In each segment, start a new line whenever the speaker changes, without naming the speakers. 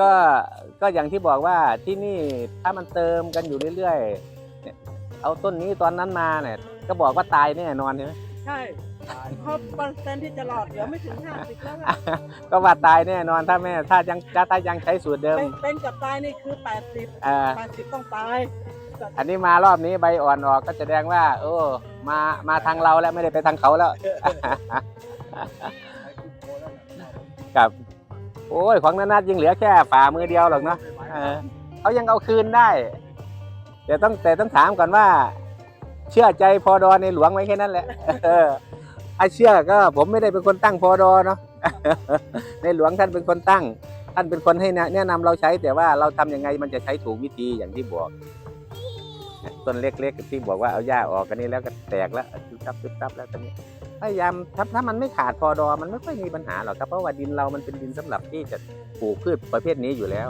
ก็ก็อย่างที่บอกว่าที่นี่ถ้ามันเติมกันอยู่เรื่อยๆเนี่ยเอาต้นนี้ตอนนั้นมาเนี่ย ก็บอกว่าตายแน่นอนใช่ไหม
ใช่เพราะเปอร์เซ็นต์ที่จะหลอดเหลือไม่ถึงห้าสิบแล้วล่ะ
ก็ว่าตายแน่นอนถ้าแม่ถ้ายังถ้ายังใช้สูตรเดิม
เป็นเป็นกับตายนี่คือแปดสิบ
อ่า
แปดสิบต้องตาย
อันนี้มารอบนี้ใบอ่อนออกก็แสดงว่า โอ้มามาทางเราแล้วไม่ได้ไปทางเขาแล้วกับ โอ้ยของนันนัดยังเหลือแค่ฝ่ามือเดียวหรอกเนาะเออเขายังเอาคืนได้ แต่ต้องแต่ต้องถามก่อนว่า เชื่อใจพอดอในหลวงไว้แค่นั้นแหละเออไอเชื่อก็ ผมไม่ได้เป็นคนตั้งพอดอเนาะในหลวงท่านเป็นคนตั้ง ท่านเป็นคนให้แนะนะนำเราใช้แต่ว่าเราทำยังไงมันจะใช้ถูกวิธีอย่างที่บอกต้นเล็กๆที่บอกว่าเอาหญ้าออกกันนี้แล้วก็แตกแล้วตึ๊บตับตึ๊บตับแล้วตอนนี้ พยายามถ้าถ้ามันไม่ขาดพอดอมันไม่ค่อยมีปัญหาหรอกครับเพราะว่าดินเรามันเป็นดินสำหรับที่จะปลูกพืชประเภทนี้อยู่แล้ว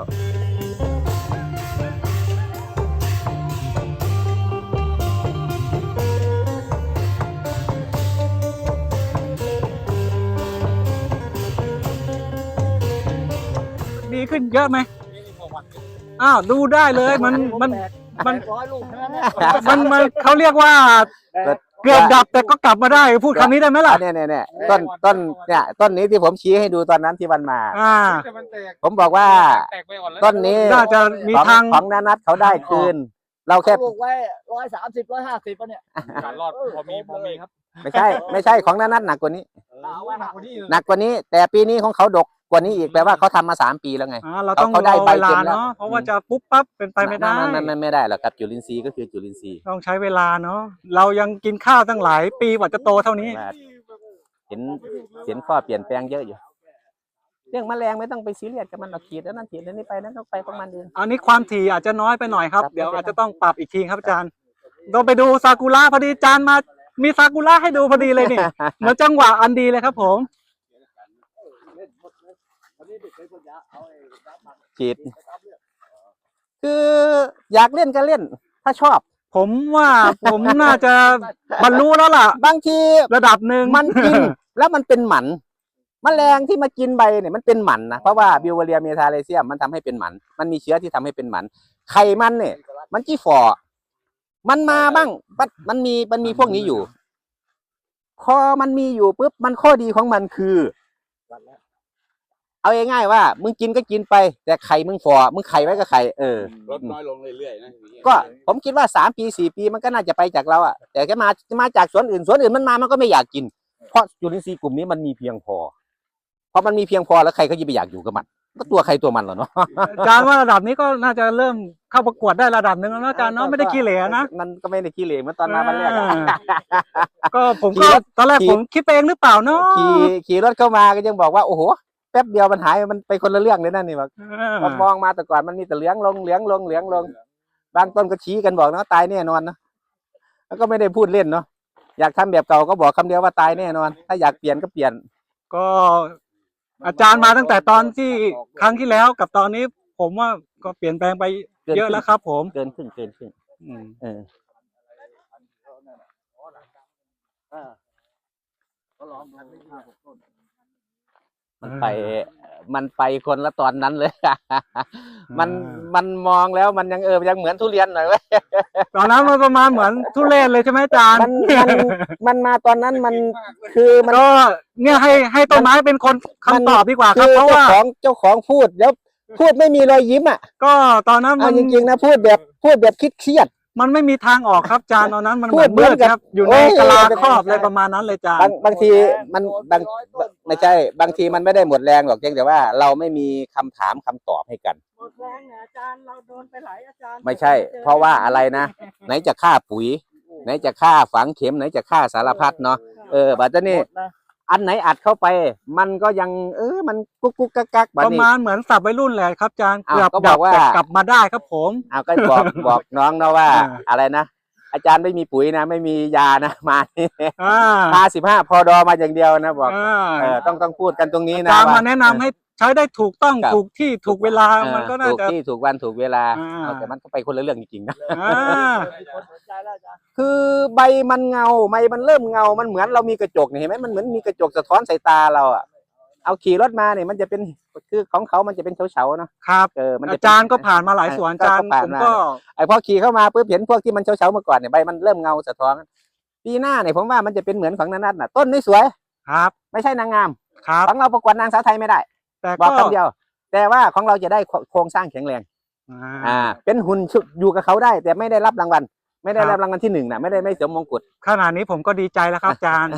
ดีขึ้นเยอะไหมอ้าวดูได้เลยมันมันมัน
ร้อยลูกเท่านั้นแหละ
มันมันเขาเรียกว่า
แต่
เกือบดับแต่ก็กลับมาได้ พูดคำนี้ได้ไหมล่ะ
เนี่ยเนี่ยเนี่ยต้นต้นเนี่ยต้นนี้ที่ผมชี้ให้ดูตอนนั้นที่มันมา
อ่า
แต่มันแตก
ผมบอกว่า
แตกไปก่อนแล้ว
ต้นนี้
น่าจะมี
ของ
ทาง
ของนานัทเขาได้คืน เราแค่
ปลูกไว้ร้อยสามสิบร้อยห้าสิบป่ะเนี่ย
การรอดพอมีพอมีครับ
ไม่ใช่ ไม่ใช่ของนานัทหนักกว่านี้
เอาไว้
หนั
หั
ก
ก
กว่านี้
หนักกว่านี้ แต่ปีนี้ของเขาดก กว่านี้อีกแปลว่าเขาทำมาสามปีแล้วไง
อ่าเราต้อง
เขา
ร
ได้
อ
ใบ
เวลา
เต็มแล้ว
เนาะเพราะว่าจะปุ๊บปั๊บเป็นไปไม่ได้
ไม่ไม่ไม่ได้หรอกครับจุลินทรีย์ก็คือจุลินทรีย์
ต้องใช้เวลาเนาะเรายังกินข้าวตั้งหลายปีกว่าจะโตเท่านี้
ว่าเห็นเห็นข้อเปลี่ยนแปลงเยอะอยู่ เรื่องแมลงไม่ต้องไปซีเรียสกับมันหรอกขีดแล้วนั่นขีดแล้วนี่ไปนั่นต้องไปของมันเอง
อันนี้ความถี่อาจจะน้อยไปหน่อยครับ
ครับ
เดี๋ยว
ไม่เป็นไร
อาจจะต้องปรับอีกทีครับอาจารย์เราไปดูซากุระพอดีอาจารย์มา มีซากุระให้ดูพอดีเลยนี่ เหมือนจังหวะอันดีเลยครับผม
ขีดคืออยากเล่นก็เล่น ถ้าชอบ
ผมว่าผมน่าจะบรรลุแล้วล่ะ
บางที
ระดับหนึ่ง
มันกินแล้วมันเป็นหมันแมลงที่มากินใบเนี่ยมันเป็นหมันนะเพราะว่าบิวเวเรียเมทาเลเซียมมันทำให้เป็นหมัน มันมีเชื้อที่ทำให้เป็นหมันไข่มันเนี่ย มันจี้ฝ่อมันมาบ้างมันมันมีมันมีพวกนี้อยู่พอมันมีอยู่ปุ๊บมันข้อดีของมันคือ เอาง่ายๆว่า มึงกินก็กินไป แต่ไข่มึงฝ่อมึงไข่ไว้ก็ไข่เออ
ลดน้อยลงเรื่อยๆนะอย่างเงี้ย
ก็ผมคิดว่าสามปีสี่ปีมันก็น่าจะไปจากเราอะแต่แค่มามาจากสวนอื่นสวนอื่นมันมามันก็ไม่อยากกิน เพราะจุลินทรีย์กลุ่มนี้มันมีเพียงพอพอมันมีเพียงพอแล้วใครก็จะไปอยากอยู่กับมัน ก็ตัวใครตัวมันเหรอเนาะ
อาจารย์ว่าระดับนี้ก็น่าจะเริ่มเข้าประกวดได้ระดับหนึ่งแล้วนะอาจารย์เนาะไม่ได้ขี้เหร่นะ
มันก็ไม่ได้ขี้เหร่เหมือนตอนมาวันแรกอะ
ก็ผม
ขี่
ก็
รถ
ตอนแรก
ขี่
ผมคิดไปเองหรือเปล่าเนาะ
ขี่ขี่รถเข้ามาก็ยังบอกว่าโอ้โหแป๊บเดียวมันหายมันไปคนละเรื่องเลยนั่นนี่บอก
เออ
ผมมองมาแต่ก่อนมันมีแต่เหลืองลงเหลืองลงเหลืองลง บางต้นก็ชี้กันบอกเนาะตายแน่นอนเนาะแล้วก็ไม่ได้พูดเล่นเนาะอยากทำแบบเก่าก็บอกคำเดียวว่าตายแน่นอน ถ้าอยากเปลี่ยนก็เปลี่ยน
ก็ อาจารย์มาตั้งแต่ตอนที่ครั้งที่แล้วกับตอนนี้ ผมว่าก็เปลี่ยนแปลงไป
เกิน
เยอะแล้วครับ ผม
เกินครึ่งเกินครึ่ง
อืม
เออ
ก็ลองดูห้าหกต้น
มันไป มันไปคนละตอนนั้นเลย มันมันมองแล้วมันยังเออยังเหมือนทุเรียนหน่อยเว้ย
ตอนนั้นมันประมาณเหมือนทุเรศเลยใช่ไหมอาจารย์
มันมันมันมาตอนนั้นมันคือมัน
ก็เนี่ยให้ให้ต้นไม้เป็นคนคำตอบดีกว่าค
คื
รับ
อ
เพราะ
เจ้า
ว่า
ของเจ้าของพูดแล้วพูดไม่มีรอยยิ้มอะ
ก็ตอนนั้น
เอา
มัน
จริงๆนะพูดแบบพูดแบบคิดเครียด
มันไม่มีทางออกครับอาจารย์ตอนนั้นมัน
พู
เหมื
ด
อน
เหมื
มื
อน
ด
กับ
ครับ อยู่
โอ้
ใน
ย
กะลาครอบอะไรประมาณนั้นเลยอาจาร
บาง
ย์
บางทีมันบางไม่ใช่ บางทีมันไม่ได้หมดแรงหรอกเพียงแต่ว่าเราไม่มีคำถามคำตอบให้กัน
หมดแรงเนี่ยอาจารย์เราโดนไปหลายอาจารย์
ไม่ใช่ เพราะว่าอะไรนะ ไหนจะค่าปุ๋ย ไหนจะค่าฝังเข็มไหนจะค่าสารพัดเนาะเออบัดนี้
หมดนะ
อันไหนอัดเข้าไป มันก็ยัง เออมันกุ๊กกุ๊กกักกักบัด
ประ
นี้
มาณเหมือนสับวัยรุ่นแหละครับอาจารย์
อ้าว
เกือบ
ก็บ
ดั
อบกว่า
แต่กลับมาได้ครับผม
เอาก็บอก บอกน้องนะว่า
อ่า
อะไรนะ อาจารย์ไม่มีปุ๋ยนะ ไม่มียานะ มานี่
อ่า
มาสิบห้าพอดอมาอย่างเดียวนะบอก
อ่า
เออต้องต้องพูดกันตรงนี้
อา
นะ
จารย์
ว่
มาแนะนำให้ ใช้ได้ถูกต้อง
ครับ
ถูกที่ถูกเวลา
เออ
มันก็น่า
ถูก
จะ
ที่ถูกวันถูกเวลา
อ่า
เอาแต่มันก็ไปคนละเรื่องจริงๆนะ
อ่า
มีคนสนใจแล้วอาจารย์
คือใบมันเงาใบมันเริ่มเงา มันเหมือนเรามีกระจกเนี่ยเห็นไหมมันเหมือนมีกระจกสะท้อนสายตาเราอะเอาขี่รถมาเนี่ยมันจะเป็นคือของเขามันจะเป็นเฉาๆเนาะ
ครับ
เออมันจะ
อา
เป็น
จารย์ก็ผ่านมาหลายสวนอาจารย์
ก็ผ่าน
ผม
มา
ก็
ไอพอขี่เข้ามาปุ๊บเห็นพวกที่มันเฉาๆมาก่อนเนี่ยใบมันเริ่มเงาสะท้อนปีหน้าเนี่ยผมว่ามันจะเป็นเหมือนของนันนัทน่ะต้นนี่สวย
ครับ
ไม่ใช่นางงาม
ครับ
ของเราประกวดนางสาวไทยไม่ได้
แต่
บอก
ก็
คำเดียว แต่ว่าของเราจะได้โครงสร้างแข็งแรง
อ่า
อ่าเป็นหุ่นชุอยู่กับเขาได้ แต่ไม่ได้รับรางวัล ไม่ได้
ครับ
รับรางวัลที่หนึ่งนะไม่ได้ไม่สวมมงกุฎ
ขนาดนี้ผมก็ดีใจแล้วครับอาจารย์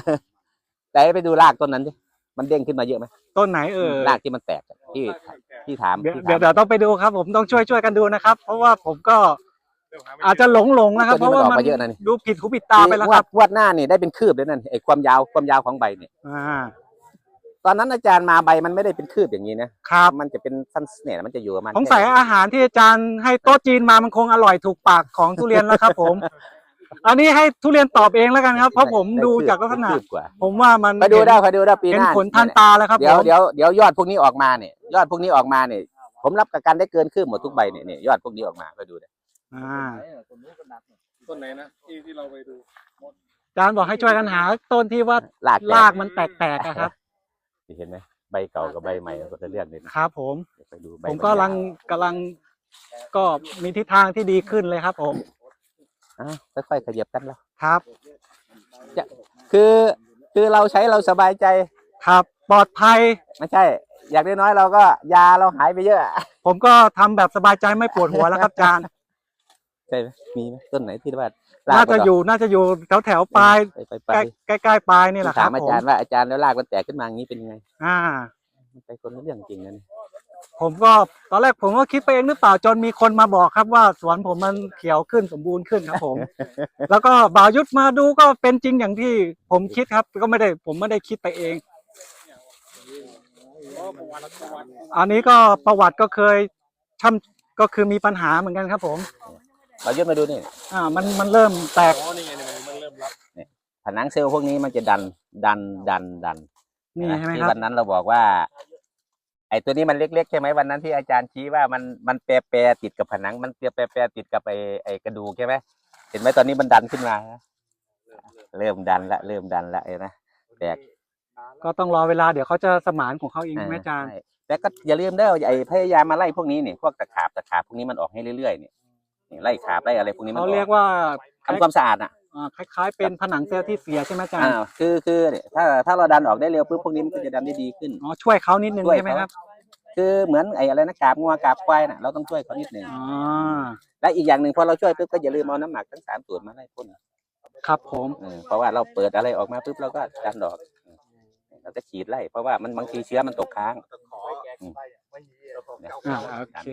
แต่ไปดูรากต้นนั้นดิมันเด้งขึ้นมาเยอะไหม
ต้นไหนเอ่ย
รากที่มันแตกอะที่ที่ถาม
เดี๋ยว
ที่ถาม
เดี๋ยวเดี๋ยวต้องไปดูครับ ผมต้องช่วยช่วยกันดูนะครับ เพราะว่าผมก็อาจจะหลงหลงๆนะครับเพ
ต้น
ราะ
นี้
ว่า
มันออก
มัน
มาเยอะนะนี่
ดูผิดหูผิดตาไปแล้วครับ
งวดงวดหน้านี่ได้เป็นคืบเลยนั่นไอ้ความยาวความยาวของใบเนี่ย
อ่า
ตอนนั้นอาจารย์มาใบมันไม่ได้เป็นคืบอย่างนี้นะครับ มันจะเป็นสั้นเนี่ยมันจะอยู่ประมาณ
สงสัย
แค่
อาหารที่อาจารย์ให้โต๊ะจีนมามันคงอร่อยถูกปากของทุเรียนแล้วครับ ผม อันนี้ให้ทุเรียนตอบเองแล้วกันครับ เพราะผม
ไดูคืบ
จากลักษณะ
ไคืบกว่า
ผมว่ามัน
ไปดูได้ไปดูได้ปี
เห็
ห
น
น้า
ผลทันตาแล้วครับ
เดี๋ยว
ผม
เดี๋ยวเดี๋ยวยอดพวกนี้ออกมาเนี่ยยอดพวกนี้ออกมาเนี่ยผมรับประกันได้เกินคืบหมดทุกใบเนี่ยเนี่ยยอดพวกนี้ออกมาไปดูเลย
อ่า
ต้นไหนนะที่ที่เราไปดู
อาจารย์บอกให้ช่วยกันหาต้นที่ว่า
ลากแต
รากมันแตกๆอะครับ
เห็นไหมใบเก่ากับใบใหม่ก็จะเลือกเลยนะครับ
ผม
ไปดูใบ
ผมก็กำลังกำลังก็มีทิศทางที่ดีขึ้นเลยครับ ผม
อ้าวค่อยๆขยับกันแล้ว
ครับ
คือคือเราใช้เราสบายใจ
ครับ ปลอดภัย
ไม่ใช่ อยากได้น้อยเราก็ยาเราหายไปเยอะ
ผมก็ทำแบบสบายใจไม่ปวดหัวแล้วครับอาจารย์
ใช่ไหมมีไหมต้นไหนที่ว่า
น่าจะอยู่น่าจะอยู่แถวแถวๆปลาย
ไปไปไป
ใกล้ใกล้ๆปลายนี่แหละค
ถา
รับ
มอา
ผม
จารย์ว่าอาจารย์แล้วรากมันแตกขึ้นมาอย่างนี้เป็นยังไง
อ่า
มันไปคนละเรื่องจริงนะนี่
ผมก็ตอนแรกผมก็คิดไปเองหรือเปล่าจนมีคนมาบอกครับว่าสวนผมมันเขียวขึ้นสมบูรณ์ขึ้นครับผม แล้วก็บ่าวยุทธมาดูก็เป็นจริงอย่างที่ผมคิดครับ ก็ไม่ได้ผมไม่ได้คิดไปเอง อันนี้ก็ประวัติก็เคยช่ำก็คือมีปัญหาเหมือนกันครับผม
เรายื่นมาดูนี่
อ่ามันมันเริ่มแตก
อ๋อนี่ไงเนี่ยมันเริ่มรับ
ผนังเซลล์พวกนี้มันจะดันดันดันดัน
นี่
นะ
ใช่ไหม
ที่
ครับ
วันนั้นเราบอกว่า ไอ้ตัวนี้มันเล็กๆใช่ไหมวันนั้นที่อาจารย์ชี้ว่ามันมันแปรแปรติดกับผนัง มันแปรแปรแปรติดกับไอ้ไอ้กระดูกใช่ไหมเห็นไหมตอนนี้มันดันขึ้นมานะเริ่มดันละเริ่มดันละเออนะแตก
ก็ต้องรอเวลาเดี๋ยวเขาจะสมานของเขาเองไหมอาจารย์
ใช่แต่ก็อย่าลืมเด้อไอ้พยายามมาไล่พวกนี้เนี่ยพวกตะขาบตะขาบพวกนี้มันออกให้เรื่อยๆเนี่ยนี่ ไล่ขาบไล่อะไรพวกนี้มันอ
เขา
อก
เรียกว่า
ทำความสะอาดอะ
อ่าคล้ายๆ เป็นผนังเซลล์ที่เสียใช่ไหมอาจารย์
อ่าคือคือเนี่ยถ้าถ้าเราดันออกได้เร็วปุ๊บพวกนี้มันก็จะดันได้ดีขึ้น
อ๋อช่วยเขานิดนึง
ช่วย
ใช่ไหม
เขา
ครับ
คือเหมือนไอ้อะไรนะกาบงัวกาบควายน่ะเราต้องช่วยเขานิดหนึ่ง
อ๋อ
และอีกอย่างหนึ่งพอเราช่วยปุ๊บก็อย่าลืมเอาน้ำหมักทั้งสามส่วนมาไล่พ่น
ครับผม
เออเพราะว่าเราเปิดอะไรออกมาปุ๊บเราก็ดันออกเออเราจะฉีดไล่เพราะว่ามันบางทีเชื้อมันตกค้าง
อ่าโอเค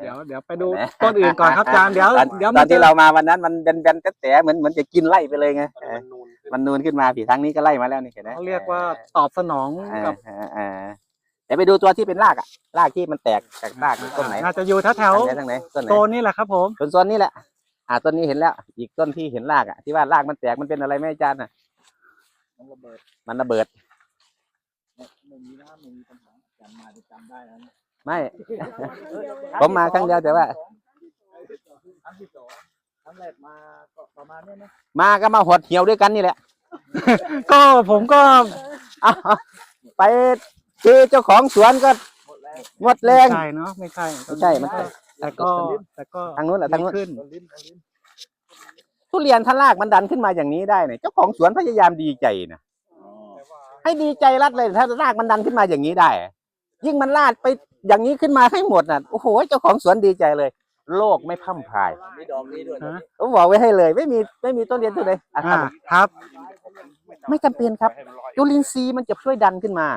เดี๋ยวเดี๋ยวไปดู
เห็นไหม
ต้นอื่นก่อนครับอาจารย์เดี๋ยว
ตอน
เดี๋ยว
ต
มั
อนน
จะ
ที่เรามาวันนั้นมันแบนๆแต่ๆเหมือนเหมือนจะกินไล่ไปเลยไงเออมันนูนขึ้นมาผีทางนี้ก็ไล่มาแล้วนี่เห็นไหม
เขาเรียกว่าตอบสนอง
อ่า
กับ
อ่าอ่าเดี๋ยวไปดูตัวที่เป็นรากอะรากที่มันแตกจากรากต้นไหน
น่าจะอยู่แถว
ทางไหนทางไหนต้นไหน
ๆโซนนี่แหละครับผม
ต้นโซนนี้แหละ อ่าต้นนี้เห็นแล้ว อีกต้นที่เห็นรากอะที่ว่ารากมันแตกมันเป็นอะไรไหมอาจารย์อะมันระเบิดมันระเบิดไม่ ผมมาครั้งเดียวแต่ว่ามาก็มาหดเหี่ยวด้วยกันนี่แหละ
ก็ผมก็
เอาไปคือเจ้าของสวนก็หมดแรง
ไม่ใช่เนาะไม่ใช่
ไม่ใช่มัน
แต่ก็แต่ก็
ทางนู้นแหละทางนู้น
ดีขึ้น
ทุเรียนถ้ารากมันดันขึ้นมาอย่างนี้ได้เนี่ยเจ้าของสวนพยายามดีใจนะให้ดีใจรัดเลยถ้ารากมันดันขึ้นมาอย่างนี้ได้ ยิ่งมันลาดไป อย่างนี้ขึ้นมาให้หมดน่ะโอ้โหเจ้าของสวนดีใจเลย โลกไม่พร่ำพราย
ฮะ
ผมบอกไว้ให้เลย ไม่มีไม่มีต้นเรียนตัวใดอะ
อ่าครับ
ไม่จำเป็นครับจุลินทรีย์มันจะช่วยดันขึ้นมา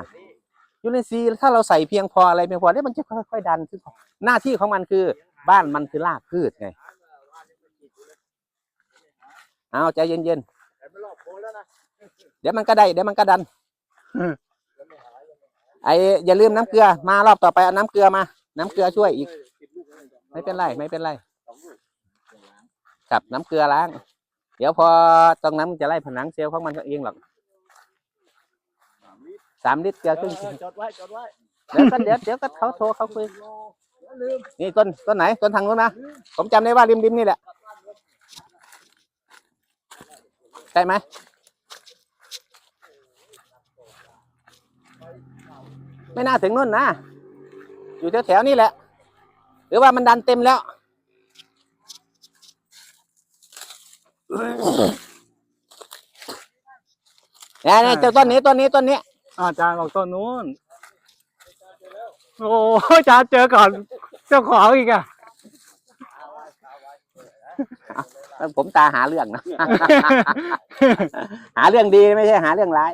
จุลินทรีย์ถ้าเราใส่เพียงพออะไรเพียงพอเนี่ยมันจะค่อยๆดันขึ้นหน้าที่ของมันคือ บ้านมันคือรากพืชไงเอาใจเย็นๆเดี๋ยวมันก็ได้เดี๋ยวมันก็ดัน
อืม
ไออย่าลืมน้ำเกลือมารอบต่อไปเอาน้ำเกลือมา น้ำเกลือช่วยอีก ไม่เป็นไรไม่เป็นไรกับน้ำเกลือล้าง เดี๋ยวพอตรงนั้นมันจะไล่ผนังเซลล์ของมันเองหรอกสามลิตรเกลือครึ่ง
จดไว้จดไว้
เดี๋ยวก็เดี๋ยวเดี๋ยวก็เขาโทรเขาคุยนี่ต้นต้นไหนต้นทางนู้นนะผมจำได้ว่าริมริมนี่แหละใช่ไหม ไม่น่าถึงนู่นนะ อยู่แถวๆนี่แหละ หรือว่ามันดันเต็มแล้วเนี่ยเนี่ยเจ้าต้นนี้ต้นนี้ต้นนี้
อาจารย์บอกต้นนู้น โอ้อาจารย์เจอก่อนเจ้าของอีกอะ
ผมตาหาเรื่องนะ หาเรื่องดีไม่ใช่หาเรื่องร้าย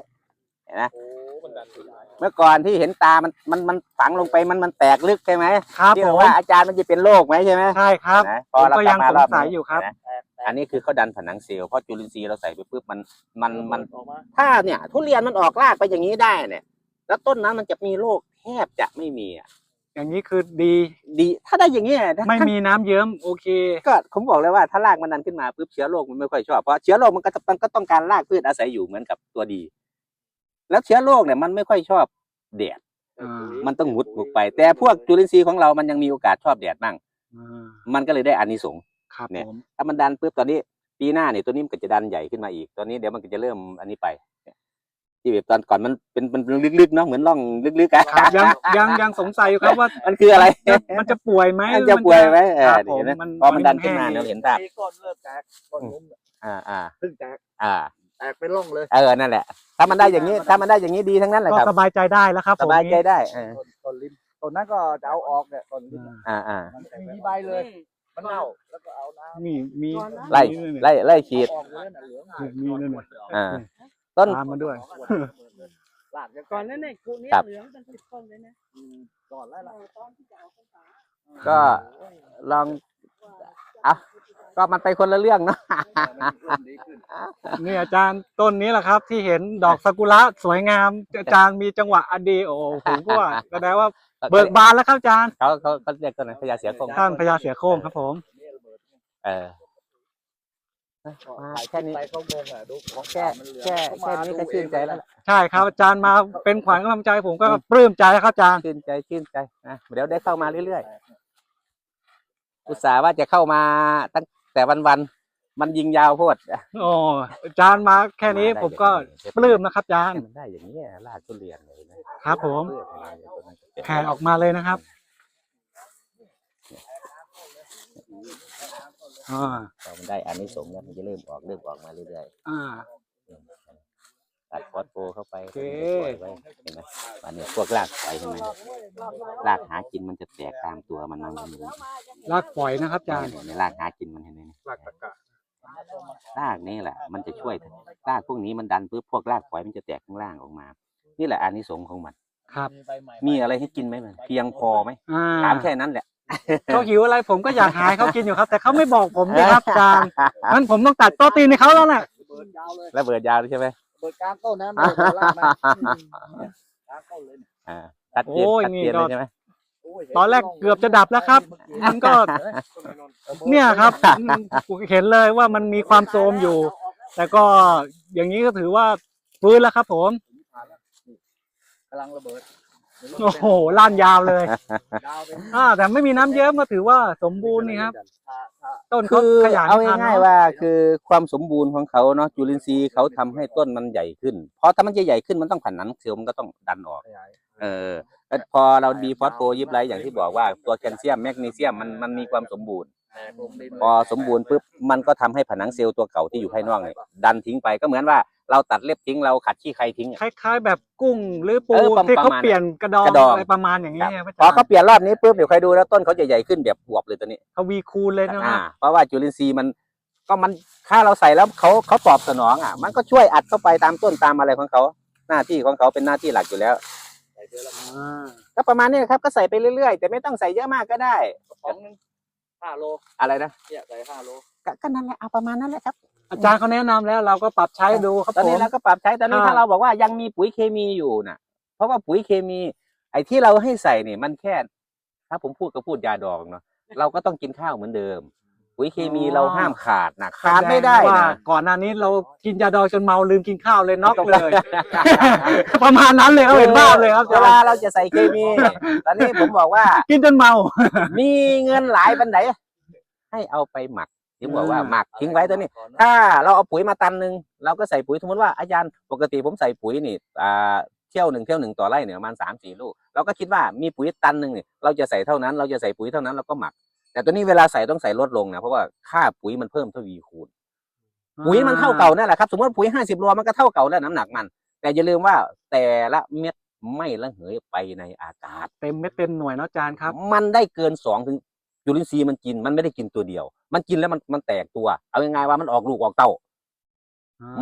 โอ้มันดันไม่ได้
เมื่อก่อนที่เห็นตามันมันมันฝังลงไปมันมันแตกลึกใช่ไหม
ครับ
ที่
ผ
บอก
ม
ว่าอาจารย์มันจะเป็นโรคไหมใช่ไหม
ใช่ครับ
นะ
ผม
เรา
ก็
กลั
ยัง
มารอบ
สงสัย
นี้
อยู่ครับ
นะอันนี้คือเขาดันผนังเซลล์เพราะจุลินทรีย์เราใส่ไปปุ๊บมันมันมัน
ออกมา
ถ้าเนี่ย ทุเรียนมันออกรากไปอย่างนี้ได้เนี่ย แล้วต้นนั้นมันจะมีโรคแทบจะไม่มีอะ
อย่างนี้คือดี
ดี ถ้าได้อย่างนี้ย
ไม่มีน้ำเยิ้มโอเค
ก็ผมบอกเลยว่าถ้ารากมันดันขึ้นมาปุ๊บเชื้อโรคมันไม่ค่อยชอบเพราะเชื้อโรคมันก็มันก็ต้องการรากพืชอาศัยอยู่เหมือนกับตัวดี แล้วเชื้อโรคเนี่ยมันไม่ค่อยชอบแดด
อ่า
มันต้องหมุดบุกไป แต่พวกจุลินทรีย์ของเรามันยังมีโอกาสชอบแดดบ้าง
อ่า
มันก็เลยได้อานิสงส์
ครับ
เนี่ย
ผม
ถ้ามันดันปุ๊บตอนนี้ปีหน้าเนี่ยตัวนี้มันก็จะดันใหญ่ขึ้นมาอีกตอนนี้เดี๋ยวมันก็จะเริ่มอันนี้ไปเนี่ยที่แบบตอนก่อนมันเป็นมันลึกๆเนาะเหมือนร่องลึกๆอะ
ครับยังยังยังสงสัยอยู่ครับว่า
มันคืออะไร
จะมันจะป่วยไหม
มันจะป่วยไหมเอ
ค
อ
รับผม
เห็นไหม
มัน
พอมันดันขึ้นมา
แห้ง
เราเห็นภาพ
มีก้อนเริ่มแตกก้อนนุ่ม
อ่าอ่า
เพิ่งแตก
อ่า
แตกเป็นร่องเลย
เออนั่นแหละ ถ้ามันได้อย่างนี้ถ้ามันได้อย่างนี้ดีทั้งนั้นแหละ
ก็
ครับ
สบายใจได้แล้วครับ
สบายใจได้เออ
ต้นต้นลิ้นต้นนั้นก็จะเอาออกเนี่ยต้นลิ้น
อ่า
อ่าอ่า
มันมีใบเลย มันเน่าแล้วก็เอาน้ำ
มีมี
ไล่
มี
ไล่ไล่ฉีด
ออกเลยน่ะเหลือง
มีนั่นน่ะ
อ่า ต้น
ตามมาด้วย
ลากยัง
ก่อนนั้นเนี่ยกูเนี่ย
ครับ
เหลืองเป็นสิบต้นเลยนะ
ก่อนแล้วล่ะ
ตอนที่จะเอาเข้าป่า
ก็ลอง เอาก็มันไปคนละเรื่องเนาะ
เริ่มดีขึ้น
นี่อาจารย์ต้นนี้แหละครับ ที่เห็นดอกซากุระสวยงาม อาจารย์มีจังหวะอดีโอ้ผมก็ว่าแสดงว่าเบิกบานแล้วครับอาจารย์
เขาเขาเขาเรียกตัวไหนพญาเสือโคร่ง
ท่านพญาเสือโคร่งครับผม
เออมาแค่นี้
ไปเขางงอะดูของ
แค่แค่แค่นี้ก็ชื่นใจแล้วล่ะ
ใช่ครับอาจารย์มาเป็นขวัญกำลังใจผมก็ปลื้มใจแล้วครับอาจารย์
ชื่นใจชื่นใจนะเดี๋ยวได้เข้ามาเรื่อยๆ อุตส่าห์ว่าจะเข้ามาตั้งแต่วันๆมันยิงยาวโพด
โอ้อาจารย์มาแค่นี้ผมก็ปลื้มนะครับอาจารย์
ให้มันได้อย่างนี้ลากทุเรียนเลยนะครับ
ผม
เพื่อให้มันต้นนั้นจะเจ็บ
แผ่ออกมาเลยนะครับอ่า
พอมันได้อันนี้สงส์แล้วมันจะเริ่มออกเริ่มออกมาเรื่อย
อ่า
ๆ ตัดฟอสโฟเข้าไป
โอเค
ปล่อยไว้เห็นไหมมันเนี่ยพวกรากไฟใช่ไหมรากหากินมันจะแตกตามตัวมันนั่นนี่
ลากปล่อยนะครับอาจารย์
ในรากหากินมันเห็นไหม
ลากตะกะ
รากนี่แหละ มันจะช่วยรากพวกนี้มันดันปุ๊บพวกรากฝอยมันจะแตกข้างล่างออกมา นี่แหละอานิสงส์ของมัน
ครับ
มีใบใหม่
มีอะไรให้กินไหมมันเพียงพอไหม
อ่า
ถามแค่นั้นแหละ
เขาหิวอะไรผมก็อยากหายเขากินอยู่ครับ แต่เขาไม่บอกผมนะครับอาจารย์งั้นผมต้องตัดโต๊ะตีนให้เขาแล้วแหละ
เบิร์นยาวเลย
แล้วเบิดยาวด้วยใช่ไหม
เบิร์นกลางต้นนะไม่ได้ลากนะกลางต้นเลยเนี่ย
อ่าชัดเจน
โอ้ย
ชัด
นี่
เจน
ก็
เลยใช่ไหม
โอ้ย
ตอนแรกเกือบจะดับแล้วครับ มันก็ เนี่ยครับผมเห็นเลยว่ามันมีความโทรมอยู่ แต่ก็อย่างนี้ก็ถือว่าฟื้นแล้วครับ ผม
กำลังระเบิด
โอ้โหล้านยาวเลย
ยาวเป็น
อ่าแต่ไม่มีน้ำเยิ้มก็ถือว่าสมบูรณ์นี่ครับ
ถ้าถ้า
ต้นเขา
คือ
ขยาย
เอา
พันธุ์
ง่าย
เน
ๆ
อะ
ว่าคือความสมบูรณ์ของเขาเนาะจุลินทรีย์เขาทำให้ต้นมันใหญ่ขึ้นเพราะถ้ามันจะใหญ่ขึ้นมันต้องผ่านหนังเซลล์มันก็ต้องดันออก
ขยาย
เออแล้วพอเราดีฟอสโฟยิบไลท์อย่างที่บอกว่าตัวแคลเซียมแมกนีเซียมมันมันมีความสมบูรณ์
แตกลงดิน
พอสมบูรณ์ปุ๊บมันก็ทำให้ผนังเซลล์ตัวเก่าที่อยู่ภายนอกเนี่ยดันทิ้งไปก็เหมือนว่า เราตัดเล็บทิ้งเราขัดขี้ใครทิ้งอะ
คล้ายๆ แบบกุ้งหรือปู
เออประ
ที่เขา
ประมาณ
เปลี่ยนกระดอง
กระดอง
อะไรประมาณอย่างนี้
ครับ
ครับ
พอเขาเปลี่ยนรอบนี้ปุ๊บเดี๋ยวใครดูแล้วต้นเขาจะใหญ่ขึ้นแบบบวบเลยตัวนี้
ทวีคูณเลยนะค
อ่า
รับ
เพราะว่าจุลินทรีย์มันก็มันถ้าเราใส่แล้วเขาเขาตอบสนองอะ มันก็ช่วยอัดเข้าไปตามต้นตามอะไรของเขาหน้าที่ของเขาเป็นหน้าที่หลักอยู่แล้ว
ใส่เดือนละ
อ่า
ก็ประมาณนี้ครับก็ใส่ไปเรื่อยๆ แต่ไม่ต้องใส่เยอะมากก็ได้
กระป๋องหนึงห้าโล
อะไรนะ
เนี่ยใส่ห้าโล
ก็ก็นั่นแหละเอาประมาณนั้นแหละครับ
อาจารย์เขาแนะนำแล้วเราก็ปรับใช้ดูครับ
ตอน
ผ
นี้
ม
เราก็ปรับใช้ตอนนี้
อ่า
ถ้าเราบอกว่ายังมีปุ๋ยเคมีอยู่น่ะเพราะว่าปุ๋ยเคมี ไอ้ที่เราให้ใส่เนี่ยมันแค่ ถ้าผมพูดก็พูดยาดองเนาะเราก็ต้องกินข้าวเหมือนเดิม ปุ๋ยเคมีเราห้ามขาดนะขาดไม่ได้
แสงว่า
นะ
ก่อนหน้านี้เรากินยาดองจนเมาลืมกินข้าวเลยน็อกเลย ประมาณนั้นเลยเขาเห็นภาพเลยครับอา
เว
จาร
ลา
ย์
เราจะใส่เคมี ตอนนี้ผมบอกว่า
กินจนเมา
มีเงินหลายปันไหนให้เอาไปหมัก ถึงบอกว่า
อ่า
หมักทิ้งไว้ตัวนี้ ถ้าเราเอาปุ๋ยมาตันหนึ่งเราก็ใส่ปุ๋ยสมมติว่าอาจารย์ปกติผมใส่ปุ๋ยนี่อ่าเที่ยวหนึ่งเที่ยวหนึ่งต่อไร่เนี่ยประมาณสามสี่ลูกเราก็คิดว่ามีปุ๋ยตันหนึ่งเนี่ยเราจะใส่เท่านั้นเราจะใส่ปุ๋ยเท่านั้นเราก็หมัก แต่ตัวนี้เวลาใส่ต้องใส่ลดลงนะเพราะว่าค่าปุ๋ยมันเพิ่มทวีคูณปุ๋ยมันเท่าเก่านั่นแหละครับสมมติว่าปุ๋ยห้าสิบโลมันก็เท่าเก่าแล้วน้ำหนักมัน แต่อย่าลืมว่าแต่ละเม็ดไม่ระเหยไปในอากาศ
เต็มเม็ดเต็มหน่วยเนาะอาจารย์ครับ
มันได้เกินสองถึงจุลินทรีย์มันกินมันไม่ได้กินตัวเดียว มันกินแล้วมันมันแตกตัว เอายังไงว่ามันออกลูกออกเต้า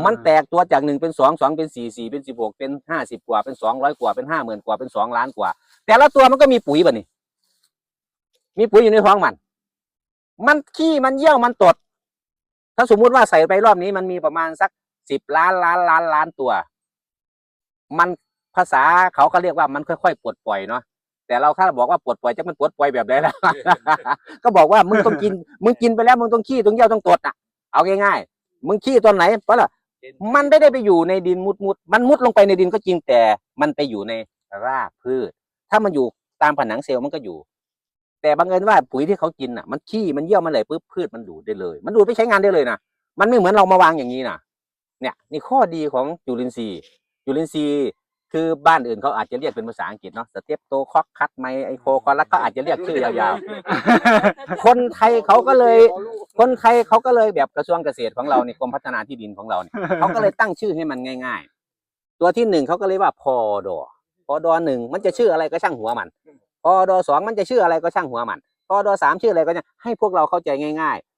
มันแตกตัวจากหนึ่งเป็นสองสองเป็นสี่สี่เป็นสิบหกเป็นห้าสิบกว่าเป็นสองร้อยกว่าเป็นห้าหมื่นกว่าเป็นสองล้านกว่า แต่ละตัวมันก็มีปุ๋ยบ่นี่มีปุ๋ยอยู่ในท้องมัน มันขี้มันเยี่ยวมันตด ถ้าสมมุติว่าใส่ไปรอบนี้มันมีประมาณสักสิบล้านล้านล้านล้านตัว มันภาษาเขาก็เรียกว่ามันค่อยๆปลดปล่อยเนาะ แต่เราถ้าบอกว่าปลดปล่อยจะมันปลดปล่อยแบบไหนล่ะ ก็บอกว่ามึงต้องกิน มึงกินไปแล้วมึงต้องขี้ต้องเยี่ยวต้องตดอะ เอาง่ายๆมึงขี้ตอนไหนเพราะล่ะมันไม่ได้ไปอยู่ในดินมุดมุดๆมันมุดลงไปในดินก็จริงแต่มันไปอยู่ในรากพืช ถ้ามันอยู่ตามผนังเซลล์มันก็อยู่ แต่บังเอิญว่าปุ๋ยที่เขากินอะ มันขี้มันเยี่ยวมันไหลปุ๊บพืชมันดูดได้เลย มันดูดไปใช้งานได้เลยนะมันไม่เหมือนเรามาวางอย่างนี้นะเนี่ยนี่ข้อดีของจุลินทรีย์จุลินทรีย์ คือบ้านอื่นเขาอาจจะเรียกเป็นภาษาอังกฤษเนาะสเตปโตคอกคัตไมไอโคคอลักเขาอาจจะเรียกชื่อยาวๆ คนไทยเขาก็เลย คนไทยเขาก็เลยแบบกระทรวงเกษตรของเราเนี่ยกรมพัฒนาที่ดินของเราเนี่ยเขาก็เลยตั้งชื่อให้มันง่าย ๆ ตัวที่หนึ่งเขาก็เลยว่าพอดอพอดอหนึ่งมันจะชื่ออะไรก็ช่างหัวมันพอดอสองมันจะชื่ออะไรก็ช่างหัวมันพอดอสามชื่ออะไรก็จะให้พวกเราเข้าใจง่ายๆอะ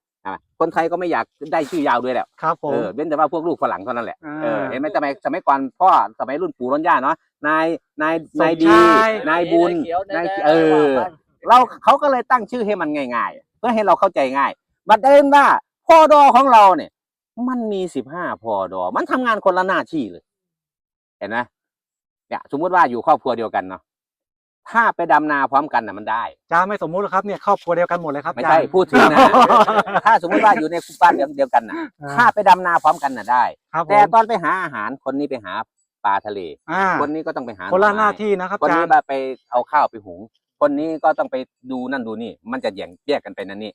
คนไทยก็ไม่อยากได้ชื่อยาวด้วยแหละ
ครับผม
เออเว้นแต่ว่าพวกลูกฝรั่งเท่านั้นแหละ
อ่า
เออเห็นไหมสมัยสมัยก่อนพ่อสมัยรุ่นปู่รุ่นย่าเนาะนายนาย
สม
นายดี
ชาย
นายบุญนายเออ เราเขาก็เลยตั้งชื่อให้มันง่าย ๆ เพื่อให้เราเข้าใจง่ายบัดเดินว่าพอดอของเราเนี่ย มันมีสิบห้าพอดอ มันทำงานคนละหน้าที่เลย เห็นไหมเนี่ยสมมุติว่าอยู่ครอบครัวเดียวกันเนาะ ถ้าไปดำนาพร้อมกันน่ะมันได้
อาจารย์ไม่สมมุติหรอกครับเนี่ยครอบครัวเดียวกันหมดเลยครับ
ไม่
อาจา
ใช่
รย์
พูดถึงนะ ถ้าสมมุติว่าอยู่ในบ้านเดียวเดียวกันน่ะถ้าไปดำนาพร้อมกันน่ะได้
ครับผ
แต่
ม
ตอนไปหาอาหารคนนี้ไปหาปลาทะเล
อ่า
คนนี้ก็ต้องไปหา
คนละ
อไม้
หน้าที่นะครับ
คน
อาจา
นี้
รย์
มาไปเอาข้าวไปหุง คนนี้ก็ต้องไปดูนั่นดูนี่ มันจะแยกแยกกันไปนั่นนี่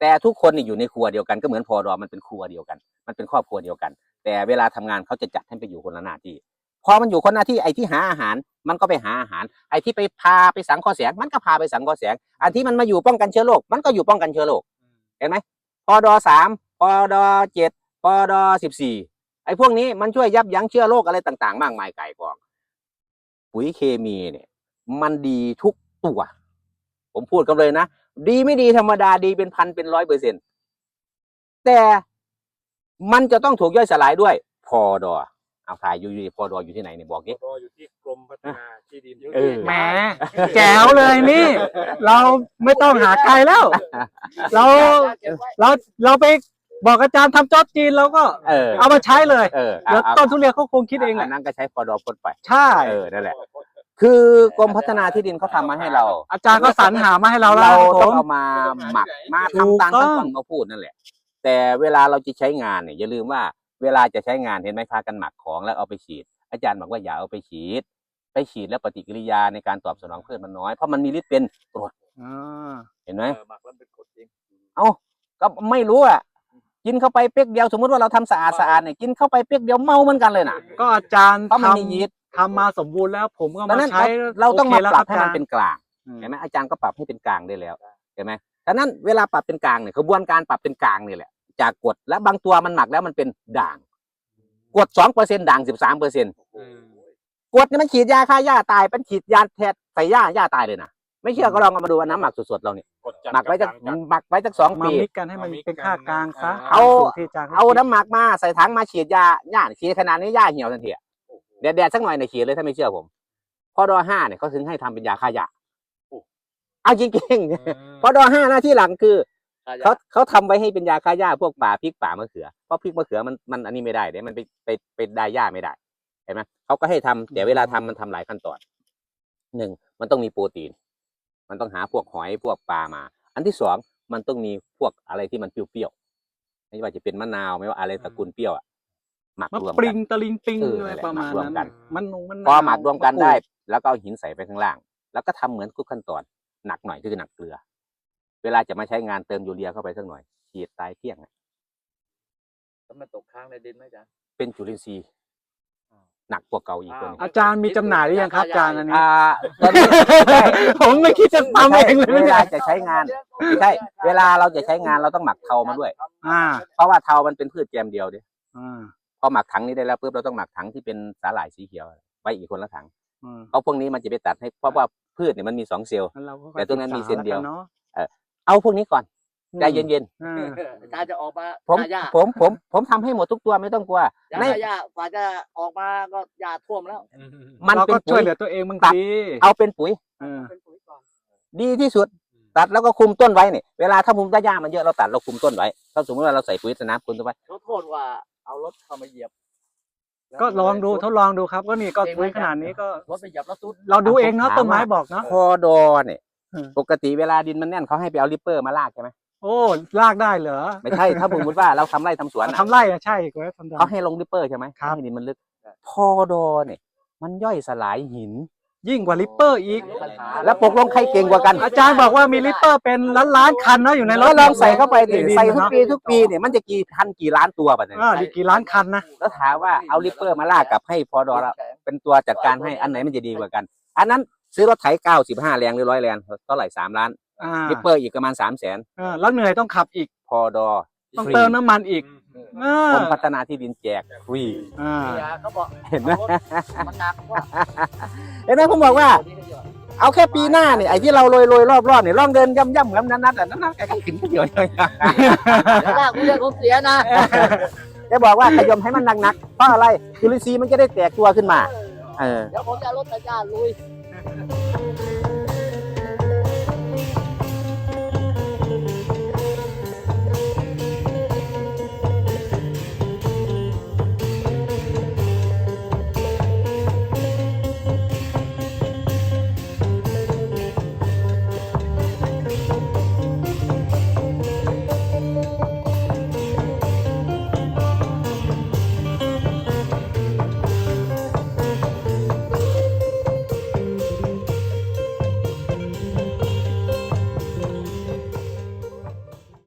แต่ทุกคนนี่อยู่ในครัวเดียวกันก็เหมือนพอรอมันเป็นครัวเดียวกัน มันเป็นครอบครัวเดียวกัน แต่เวลาทำงานเขาจะจัดให้ไปอยู่คนละหน้าที่ พอมันอยู่คนหน้าที่ไอ้ที่หาอาหาร มันก็ไปหาอาหาร ไอ้ที่ไปพาไปสังเคราะห์แสง มันก็พาไปสังเคราะห์แสง อันที่มันมาอยู่ป้องกันเชื้อโรค มันก็อยู่ป้องกันเชื้อโรค เห็นไหมปอดอสามปอดอเจ็ดปอดอสิบสี่ไอ้พวกนี้มันช่วยยับยั้งเชื้อโรคอะไรต่างๆ มากมายไก่กอง ปุ๋ยเคมีเนี่ย มันดีทุกตัว ผมพูดกันเลยนะ ดีไม่ดีธรรมดาดีเป็นพันเป็นร้อยเปอร์เซ็นต์แต่มันจะต้องถูกย่อยสลายด้วยพอดอ เอาถ่ายอยู่ดีพอดออยู่ที่ไหนเนี่ยบอกดิ
รออยู่ที่กรมพัฒนาที่ดิน
เออ
แหมแจ๋วเลยนี่ เราไม่ต้องหาไกลแล้ว เราเราเราไปบอกอาจารย์ทำจอบจีนเราก็
เออ
เอามาใช้เลย
เออ
เดี๋ยว
เอา
ต้นทุเรียนเขาคงคิดเองแห
อั
ละ
นนั้นก็ใช้พอดอพ่นไป
ใช่
เออนั่นแหละ คือกรมพัฒนาที่ดินเขาทำมาให้เรา
อาจารย์ก็สรรหามาให้เราแล้ว
เรา
ครับผ
ต้อง
ม
เอามาหมักมา
ถูก
ทำตาม
ต้
ขั้
อนง
ตอนเขาพูดนั่นแหละ แต่เวลาเราจะใช้งานเนี่ยอย่าลืมว่า เวลาจะใช้งานเห็นไหมพากันหมักของแล้วเอาไปฉีด อาจารย์บอกว่าอย่าเอาไปฉีด ไปฉีดแล้วปฏิกิริยาในการตอบสนองพืชมันน้อยเพราะมันมีฤทธิ์เป็นกรด
อ่า
เห็นไหม
หมักแล้วเป็นกรดจริง
เอ้าก็ไม่รู้อะกินเข้าไปเป๊กเดียวสมมติว่าเราทำสะอาดสะอาดเนี่ยกินเข้าไปเป๊กเดียวเมาเหมือนกันเลยนะ
ก็อาจารย์
เพราะมัน
ท
มียีสต์ำ
ทำมาสมบูรณ์แล้วผมก็
ดั
มาง
นั้น
ใช้
เราเราต้อง
โค
มา
แล้ว
ปรับ
ค
ให้มัน
อาจารย์
เป็นกลาง
อืม
เห็นไหมอาจารย์ก็ปรับให้เป็นกลางได้แล้วเห็นไหมดังนั้นเวลาปรับเป็นกลางเนี่ยกระบวนการปรับเป็นกลางนี่แหละ จากกรดและบางตัวมันหมักแล้วมันเป็นด่างกรดสองเปอร์เซ็นด่างสิบสามเปอร์เซ็นกรดเนี่ยมันฉีดยาฆ่าหญ้าตายเป็นฉีดยาแทนใส่หญ้าหญ้าตายเลยนะไม่เชื่อก็ลองเอามาดูว่าน้ำหมักสดๆเราเนี่ย
กรดจัด
หมักไว้สัก
บด่างจัด
หมักไว้สักสอง
มา
ปี
มิกกันให้มันเป็นค่ากลางซะ
เอา
สูตรที่จรย์
เอาน้ำหมักมาใส่ถังมาฉีดยาหญ้าฉีดขนาดนี้หญ้าเหี่ยวทันทีอะแดดๆสักหน่อยเนี่ยฉีดเลยถ้าไม่เชื่อผมพอดอห้าเนี่ยเขาถึงให้ทำเป็นยาฆ่าหญ้าเอาจริงๆ เพราะดอห้าหน้าที่หลังคือ เขาเขาทำไว้ให้เป็นยาฆ่าหญ้าพวกป่าพริกป่ามะเขือเพราะพริกมะเขือมันมันอันนี้ไม่ได้เดี๋ยวมันไปไปไปได้หญ้าไม่ได้เห็นไหมเขาก็ให้ทำแต่เวลาทำมันทำหลายขั้นตอนหนึ่งมันต้องมีโปรตีน มันต้องหาพวกหอยพวกปลามา อันที่สองมันต้องมีพวกอะไรที่มันเปรี้ยวๆไม่ว่าจะเป็นมะนาวไม่ว่าอะไรตระกูลเปรี้ยวอะหมัก
มะ
รวม
ปริ
กั
ง
น
ตะลิงปิง
เออ
อะไร
นั่นแหละ
ประมาณ
มารวม
นั้น
กัน
มันนงมัน
พอ
นาว
หมักรวมกันได้ะ
รู
แล้วก็เอาหินใส่ไปข้างล่าง แล้วก็ทำเหมือนทุกขั้นตอนหนักหน่อยคือหนักเกลือ เวลาจะมาใช้งานเติมยูเรียเข้าไปสักหน่อยฉีดตายเกลี้ยงอะ
แล้วมันตกค้างในดินไหมจ๊ะ
เป็นจุลินทรีย์หนักกว่าเก่าอีกตัวนี้
อาจารย์มีจำหน่ายหรือยังครับอาจารย์อันนี้
อ่าตอนนี้
ผมไม่คิดจะทำเองเลย
เว
นะเนี่
ลายจะใช้งานไม่ใช่ เวลาเราจะใช้งานเราต้องหมักเทามาด้วย
อ่า
เพราะว่าเทามันเป็นพืชแกมเดียวดิ
อ่า
พอหมักถังนี้ได้แล้วปุ๊บเราต้องหมักถังที่เป็นสาหร่ายสีเขียวไว้อีกคนละถัง
อืม
เพราะพวกนี้มันจะไปตัดให้เพราะว่าพืชเนี่ยมันมีสองเซลล์
งั้เราก็
แต่ตรงนั้นมีเส้นเดียว
ศึกษาแล้กันาะ
เอาพวกนี้ก่อนใจเย็น
อ่า
อาจารย์จะออกมา
ๆผม
หญ้า
ผมผมผมทำให้หมดทุกตัวไม่ต้องกลัว
หญ้า
ใน
หญ้ากว่าจะออกมาก็หญ้าท่วมแล้ว
มัน
เรา
เป็
ก็
น
ช่
ปุ๋
วย
ย
เหลือตัวเองบาง
ตัด
ที
เอาเป็นปุ๋ย
เออ
เป็นปุ๋ยก่อน
ดีที่สุด ตัดแล้วก็คุมต้นไว้เนี่ยเวลาถ้ามุมหญ้ามันเยอะเราตัดเราคุมต้นไว้ถ้าสมมติว่าเราใส่ปุ๋ยสนามคุมต้นไว้
เขาโทษว่าเอารถเข้ามาเหยียบ
ก็ลองดูทดลองดูครับ ก็นี่ก็ปุ๋ยขนาดนี้ก็
รถไปเหยียบแล้วสุด
เราดูเองเนาะต้นไม้บอกเนาะ
พอดอเนี่ย
เออ
ปกติเวลาดินมันแน่นเขาให้ไปเอาริปเปอร์มาลากใช่ไหม
โอ้ลากได้เหรอ
ไม่ใช่ถ้าสมมติว่าเราทำไร่ทำสวนอะ
ทำไร่อะใช่ก็ทำได้
เขาให้ลงริปเปอร์ใช่ไหม
ครับ
ให้ดินมันลึกพอดอเนี่ยมันย่อยสลายหิน
ยิ่งกว่าลิปเปอร์อีก
แล้วปกลงใครเก่งกว่ากัน
อาจารย์บอกว่ามีลิปเปอร์เป็นล้านล้านๆคันเนาะอยู่ในร
แล้
ถ
วลองใส่เข้าไปดิ
ดิน
ใส่ทุก
เนาะ
ปีทุกปีเนี่ยมันจะกี่พันกี่ล้านตัวแบบนี้
อ่าดีกี่ล้านคันนะ
แล้วถามว่าเอาริปเปอร์มาลากกับให้พอดอเราเป็นตัวจัดการให้อันไหนมันจะดีกว่ากัน อันนั้น ซื้อรถไถเก้าสิบห้าแรงหรือร้อยแรงเท่าไหร่สามล้าน
อ่า
ริปเปอร์อีกประมาณสามแสน
เออแล้วเหนื่อยต้องขับอีก
พอดอ
ต้อง
ฟรี
เติมน้ำมันอีกอ่าก
รมพัฒนาที่ดินแจกฟรี
อ่า
เขาบอก
เห็นไหม
รถมันหนักว่า
เห็นไหมผมบอกว่า เอาแค่ปีหน้าเนี่ยไอ้ที่เราโรยโรยรอบรอบๆเนี่ยลองเดินย่ำย่ำเหมือนนั้นนัดอะนั้นนัดแกก็ขึ้นเดียวเลย
เดี๋ยวลากกูเรียกผมเสียนะ
แกบอกว่าขยมให้มันหนักๆเพราะอะไรจุลินทรีย์มันจะได้แตกตัวขึ้นมาเออ
เดี๋ยวผมจะเอารถตะกร้าลุย Thank you.